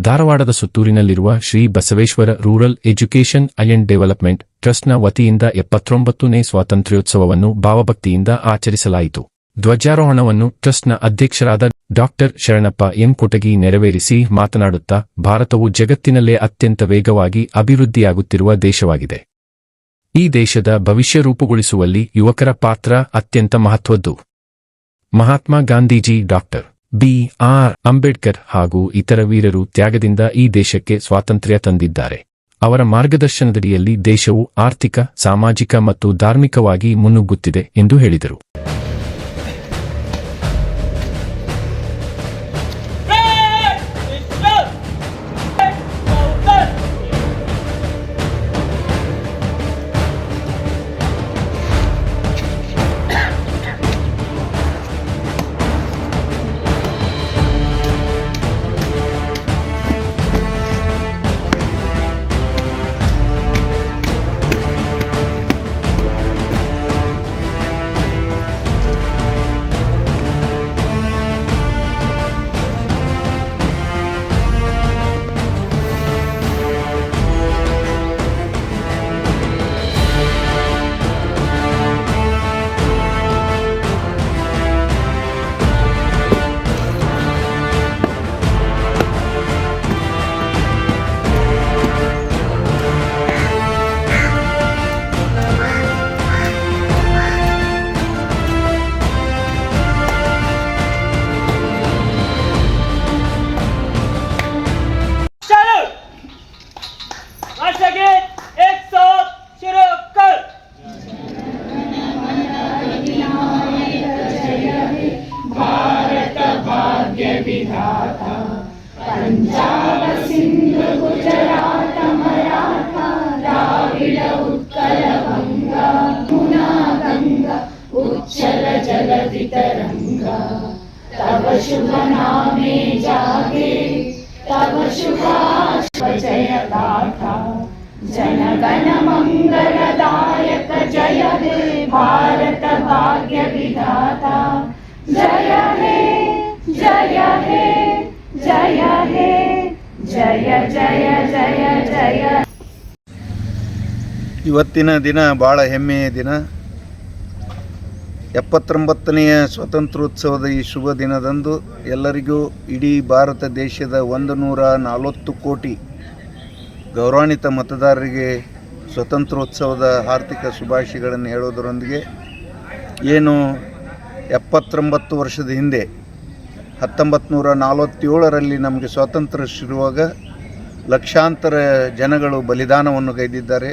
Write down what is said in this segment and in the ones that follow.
ಧಾರವಾಡದ ಸುತ್ತೂರಿನಲ್ಲಿರುವ Shri Basaveshwara rural education and development ಟ್ರಸ್ಟ್ನ ವತಿಯಿಂದ ಎಪ್ಪತ್ತೊಂಬತ್ತನೇ ಸ್ವಾತಂತ್ರ್ಯೋತ್ಸವವನ್ನು ಭಾವಭಕ್ತಿಯಿಂದ ಆಚರಿಸಲಾಯಿತು. ಧ್ವಜಾರೋಹಣವನ್ನು ಟ್ರಸ್ಟ್ನ ಅಧ್ಯಕ್ಷರಾದ ಡಾಕ್ಟರ್ ಶರಣಪ್ಪ ಎಂ. ಕೊಟಗಿ ನೆರವೇರಿಸಿ ಮಾತನಾಡುತ್ತಾ, ಭಾರತವು ಜಗತ್ತಿನಲ್ಲೇ ಅತ್ಯಂತ ವೇಗವಾಗಿ ಅಭಿವೃದ್ಧಿಯಾಗುತ್ತಿರುವ ದೇಶವಾಗಿದೆ. ಈ ದೇಶದ ಭವಿಷ್ಯ ರೂಪುಗೊಳಿಸುವಲ್ಲಿ ಯುವಕರ ಪಾತ್ರ ಅತ್ಯಂತ ಮಹತ್ವದ್ದು. Mahatma Gandhiji doctor B. R. Ambedkar ಹಾಗೂ ಇತರ ವೀರರು ತ್ಯಾಗದಿಂದ ಈ ದೇಶಕ್ಕೆ ಸ್ವಾತಂತ್ರ್ಯ ತಂದಿದ್ದಾರೆ. ಅವರ ಮಾರ್ಗದರ್ಶನದಡಿಯಲ್ಲಿ ದೇಶವು ಆರ್ಥಿಕ, ಸಾಮಾಜಿಕ ಮತ್ತು ಧಾರ್ಮಿಕವಾಗಿ ಮುನ್ನುಗ್ಗುತ್ತಿದೆ ಎಂದು ಹೇಳಿದರು. भाग्य विधाता पंजाब सिंधु गुजरात मराठा द्राविड उत्कल गंगा गुना गंगा उच्छल जलति तरंगा तब शुभ नामे जागे तब शुभाश्व जय गाथा जन गण मंगल मंगलदायक जय हे भारत भाग्य विधाता जय हे जय हे जय हे जय जय जय जय ಇವತ್ತಿನ ದಿನ ಭಾಳ ಹೆಮ್ಮೆಯ ದಿನ ಎಪ್ಪತ್ತೊಂಬತ್ತನೆಯ ಸ್ವಾತಂತ್ರ್ಯೋತ್ಸವದ ಈ ಶುಭ ದಿನದಂದು ಎಲ್ಲರಿಗೂ ಇಡೀ ಭಾರತ ದೇಶದ ಒಂದು ನೂರ ನಲವತ್ತು ಕೋಟಿ ಗೌರವಾನ್ವಿತ ಮತದಾರರಿಗೆ ಸ್ವಾತಂತ್ರ್ಯೋತ್ಸವದ ಆರ್ಥಿಕ ಶುಭಾಶಯಗಳನ್ನು ಹೇಳೋದರೊಂದಿಗೆ ಏನು ಎಪ್ಪತ್ತೊಂಬತ್ತು ವರ್ಷದ ಹಿಂದೆ ಹತ್ತೊಂಬತ್ತು ನೂರ ನಲವತ್ತೇಳರಲ್ಲಿ ನಮಗೆ ಸ್ವಾತಂತ್ರ್ಯ ಸಿರುವಾಗ ಲಕ್ಷಾಂತರ ಜನಗಳು ಬಲಿದಾನವನ್ನು ಗೈದಿದ್ದಾರೆ.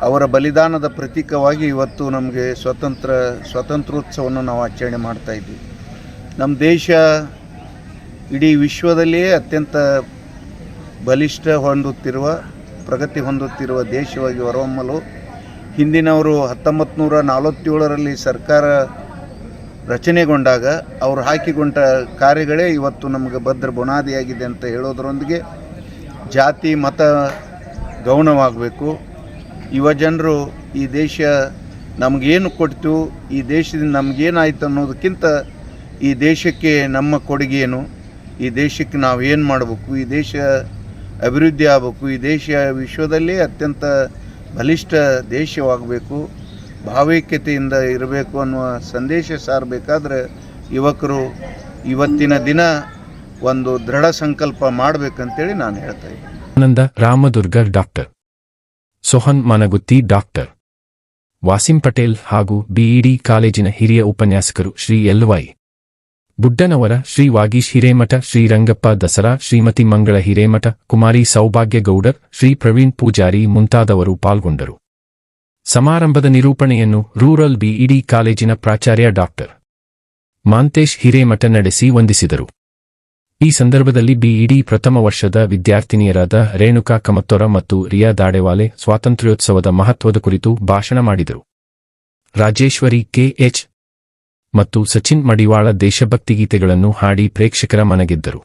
ಅವರ ಬಲಿದಾನದ ಪ್ರತೀಕವಾಗಿ ಇವತ್ತು ನಮಗೆ ಸ್ವತಂತ್ರ ಸ್ವಾತಂತ್ರ್ಯೋತ್ಸವವನ್ನು ನಾವು ಆಚರಣೆ ಮಾಡ್ತಾ ಇದ್ದೀವಿ. ನಮ್ಮ ದೇಶ ಇಡೀ ವಿಶ್ವದಲ್ಲಿಯೇ ಅತ್ಯಂತ ಬಲಿಷ್ಠ ಹೊಂದುತ್ತಿರುವ, ಪ್ರಗತಿ ಹೊಂದುತ್ತಿರುವ ದೇಶವಾಗಿ ಹೊರಹೊಮ್ಮಲು ಹಿಂದಿನವರು ಹತ್ತೊಂಬತ್ತು ನೂರ ನಲವತ್ತೇಳರಲ್ಲಿ ಸರ್ಕಾರ ರಚನೆಗೊಂಡಾಗ ಅವರು ಹಾಕಿಕೊಂಡ ಕಾರ್ಯಗಳೇ ಇವತ್ತು ನಮಗೆ ಭದ್ರ ಬುನಾದಿಯಾಗಿದೆ ಅಂತ ಹೇಳೋದರೊಂದಿಗೆ ಜಾತಿ, ಮತ ಗೌಣವಾಗಬೇಕು. ಯುವ ಜನರು ಈ ದೇಶ ನಮಗೇನು ಕೊಡ್ತು, ಈ ದೇಶದಿಂದ ನಮಗೇನಾಯ್ತು ಅನ್ನೋದಕ್ಕಿಂತ ಈ ದೇಶಕ್ಕೆ ನಮ್ಮ ಕೊಡುಗೆ ಏನು ಈ ದೇಶಕ್ಕೆ ನಾವು ಏನು ಮಾಡಬೇಕು? ಈ ದೇಶ ಅಭಿವೃದ್ಧಿ ಆಗಬೇಕು. ಈ ದೇಶ ವಿಶ್ವದಲ್ಲೇ ಅತ್ಯಂತ ಬಲಿಷ್ಠ ದೇಶವಾಗಬೇಕು. ಭಾವೈಕ್ಯತೆಯಿಂದ ಇರಬೇಕು ಅನ್ನುವ ಸಂದೇಶ ಸಾರಬೇಕಾದ್ರೆ ಯುವಕರು ಇವತ್ತಿನ ದಿನ ಒಂದು ದೃಢ ಸಂಕಲ್ಪ ಮಾಡಬೇಕಂತೇಳಿ ನಾನು ಹೇಳ್ತಾ ಆನಂದ ರಾಮದುರ್ಗ ಡಾಕ್ಟರ್. ಸೋಹನ್ ಮನಗುತ್ತಿ ಡಾಕ್ಟರ್. ವಾಸಿಂ ಪಟೇಲ್ ಹಾಗೂ ಬಿಇಡಿ ಕಾಲೇಜಿನ ಹಿರಿಯ ಉಪನ್ಯಾಸಕರು ಶ್ರೀ ಎಲ್ವೈ ಬುಡ್ಡನವರ ಶ್ರೀ ವಾಗೀಶ್ ಹಿರೇಮಠ ಶ್ರೀರಂಗಪ್ಪ ದಸರಾ, ಶ್ರೀಮತಿ ಮಂಗಳ ಹಿರೇಮಠ, ಕುಮಾರಿ ಸೌಭಾಗ್ಯ ಗೌಡರ್, ಶ್ರೀ ಪ್ರವೀಣ್ ಪೂಜಾರಿ ಮುಂತಾದವರು ಪಾಲ್ಗೊಂಡರು. ಸಮಾರಂಭದ ನಿರೂಪಣೆಯನ್ನು ರೂರಲ್ ಬಿಇಡಿ ಕಾಲೇಜಿನ ಪ್ರಾಚಾರ್ಯ ಡಾಕ್ಟರ್ ಮಾಂತೇಶ್ ಹಿರೇಮಠ ನಡೆಸಿ ವಂದಿಸಿದರು. ಈ ಸಂದರ್ಭದಲ್ಲಿ ಬಿಇಡಿ ಪ್ರಥಮ ವರ್ಷದ ವಿದ್ಯಾರ್ಥಿನಿಯರಾದ ರೇಣುಕಾ ಕಮತ್ತೊರ ಮತ್ತು ರಿಯಾ ದಾಡೆವಾಲೆ ಸ್ವಾತಂತ್ರ್ಯೋತ್ಸವದ ಮಹತ್ವದ ಕುರಿತು ಭಾಷಣ ಮಾಡಿದರು. ರಾಜೇಶ್ವರಿ ಕೆಎಚ್ ಮತ್ತು ಸಚಿನ್ ಮಡಿವಾಳ ದೇಶಭಕ್ತಿ ಗೀತೆಗಳನ್ನು ಹಾಡಿ ಪ್ರೇಕ್ಷಕರ ಮನಗೆದ್ದರು.